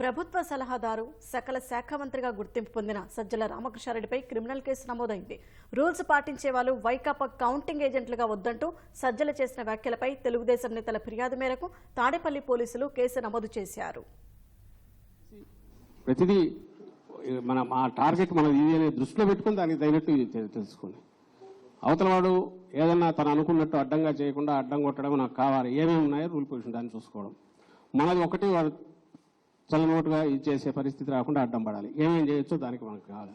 ప్రభుత్వ సలహాదారు సకల శాఖ మంత్రిగా గుర్తింపు పొందిన సజ్జల రామకృష్ణారెడ్డిపై క్రిమినల్ కేసు నమోదైంది. రూల్స్ పాటించే వాళ్ళు వైకాపా కౌంటింగ్ ఏజెంట్లుగా వద్దంటూ సజ్జల చేసిన వ్యాఖ్యలపై తెలుగుదేశం నేతల ఫిర్యాదు మేరకు తాడేపల్లి పోలీసులు కేసు నమోదు చేశారు. ప్రతిదీ మన మా టార్గెట్ మనం ఇది దృష్టిలో పెట్టుకుని దానికి తగినట్టు తెలుసుకోండి. అవతల వాడు ఏదన్నా తను అనుకున్నట్టు అడ్డంగా చేయకుండా అడ్డం కొట్టడం నాకు కావాలి ఏమేమి ఉన్నాయో రూల్ పొజిషన్ దాన్ని చూసుకోవడం. మనది ఒకటి వాడు చల్లనోటుగా ఇది చేసే పరిస్థితి రాకుండా అడ్డం పడాలి. ఏమేం చేయొచ్చో దానికి మనకు కావాలి.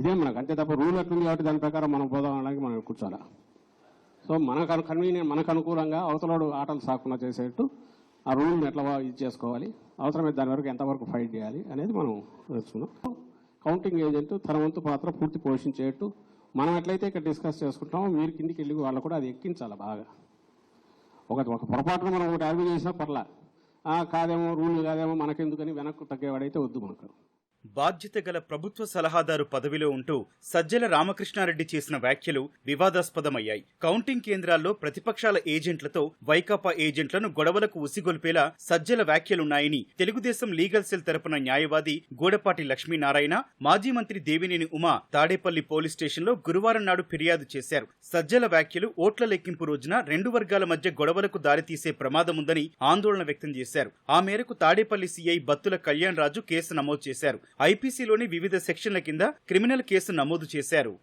ఇదే మనకు అంతే తప్ప రూల్ ఎట్లుంది కాబట్టి దాని ప్రకారం మనం పోదాం అనడానికి మనం కూర్చోాలా సో మనకు కన్వీనియంట్ మనకు అనుకూలంగా అవతలవాడు ఆటలు సాకుండా చేసేట్టు ఆ రూల్ని ఎట్లా ఇది చేసుకోవాలి అవసరమైతే దాని వరకు ఎంతవరకు ఫైట్ చేయాలి అనేది మనం తెలుసుకుందాం. కౌంటింగ్ ఏజెంట్ తన వంతు పాత్ర పూర్తి పోషించేట్టు మనం ఎట్లయితే ఇక్కడ డిస్కస్ చేసుకుంటామో మీరు కిందికి వెళ్ళి వాళ్ళు కూడా అది ఎక్కించాలి బాగా. ఒక ఒక పొరపాటున మనం ఒకటి ఆర్గ్యూ చేసినా పర్లా. కాదేమో రూల్ కాదేమో మనకెందుకని వెనక్కు తగ్గేవాడైతే వద్దు మనకు. బాధ్యత గల ప్రభుత్వ సలహాదారు పదవిలో ఉంటూ సజ్జల రామకృష్ణారెడ్డి చేసిన వ్యాఖ్యలు వివాదాస్పదమయ్యాయి. కౌంటింగ్ కేంద్రాల్లో ప్రతిపక్షాల ఏజెంట్లతో వైకాపా ఏజెంట్లను గొడవలకు ఉసిగొల్పేలా సజ్జల వ్యాఖ్యలున్నాయని తెలుగుదేశం లీగల్ సెల్ తరపున న్యాయవాది గూడపాటి లక్ష్మీనారాయణ మాజీ మంత్రి దేవినేని ఉమా తాడేపల్లి పోలీస్ స్టేషన్లో గురువారం నాడు ఫిర్యాదు చేశారు. సజ్జల వ్యాఖ్యలు ఓట్ల లెక్కింపు రోజున రెండు వర్గాల మధ్య గొడవలకు దారితీసే ప్రమాదముందని ఆందోళన వ్యక్తం చేశారు. ఆ మేరకు తాడేపల్లి సీఐ బత్తుల కళ్యాణ్ రాజు కేసు నమోదు చేశారు. ఐపీసీలోని వివిధ సెక్షన్ల కింద క్రిమినల్ కేసు నమోదు చేశారు.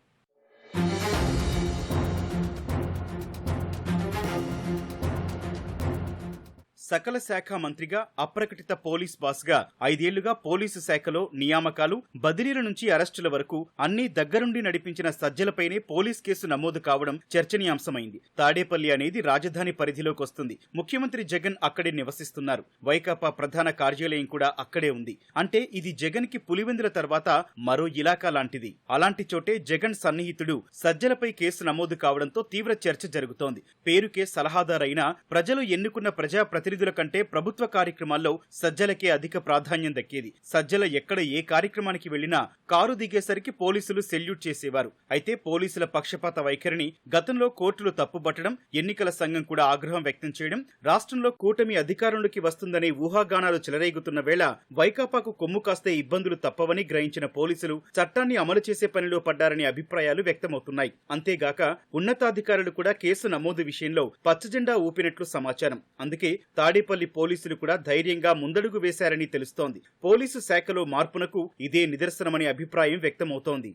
సకల శాఖ మంత్రిగా అప్రకటిత పోలీస్ బాస్గా ఐదేళ్ళుగా పోలీసు శాఖలో నియామకాలు బదిలీల నుంచి అరెస్టుల వరకు అన్ని దగ్గరుండి నడిపించిన సజ్జలపైనే పోలీస్ కేసు నమోదు కావడం చర్చనీయాంశమైంది. తాడేపల్లి అనేది రాజధాని పరిధిలోకి వస్తుంది. ముఖ్యమంత్రి జగన్ అక్కడే నివసిస్తున్నారు. వైకాపా ప్రధాన కార్యాలయం కూడా అక్కడే ఉంది. అంటే ఇది జగన్కి పులివెందుల తర్వాత మరో ఇలాకా లాంటిది. అలాంటి చోటే జగన్ సన్నిహితుడు సజ్జలపై కేసు నమోదు కావడంతో తీవ్ర చర్చ జరుగుతోంది. పేరుకే సలహాదారైన ప్రజలు ఎన్నుకున్న ప్రజా ప్రతినిధుల కంటే ప్రభుత్వ కార్యక్రమాల్లో సజ్జలకే అధిక ప్రాధాన్యం దక్కేది. సజ్జల ఎక్కడ ఏ కార్యక్రమానికి వెళ్ళినా కారు దిగేసరికి పోలీసులు సెల్యూట్ చేసేవారు. అయితే పోలీసుల పక్షపాత వైఖరిని గతంలో కోర్టులు తప్పుబట్టడం ఎన్నికల సంఘం కూడా ఆగ్రహం వ్యక్తం చేయడం రాష్ట్రంలో కూటమి అధికారంలోకి వస్తుందనే ఊహాగానాలు చెలరేగుతున్న వేళ వైకాపాకు కొమ్ము కాస్తే ఇబ్బందులు తప్పవని గ్రహించిన పోలీసులు చట్టాన్ని అమలు చేసే పనిలో పడ్డారనే అభిప్రాయాలు వ్యక్తమవుతున్నాయి. అంతేగాక ఉన్నతాధికారులు కూడా కేసు నమోదు విషయంలో పచ్చజెండా ఊపినట్లు సమాచారం. అందుకే తాడేపల్లి పోలీసులు కూడా ధైర్యంగా ముందడుగు వేశారని తెలుస్తోంది. పోలీసు శాఖలో మార్పునకు ఇదే నిదర్శనమనే అభిప్రాయం వ్యక్తమవుతోంది.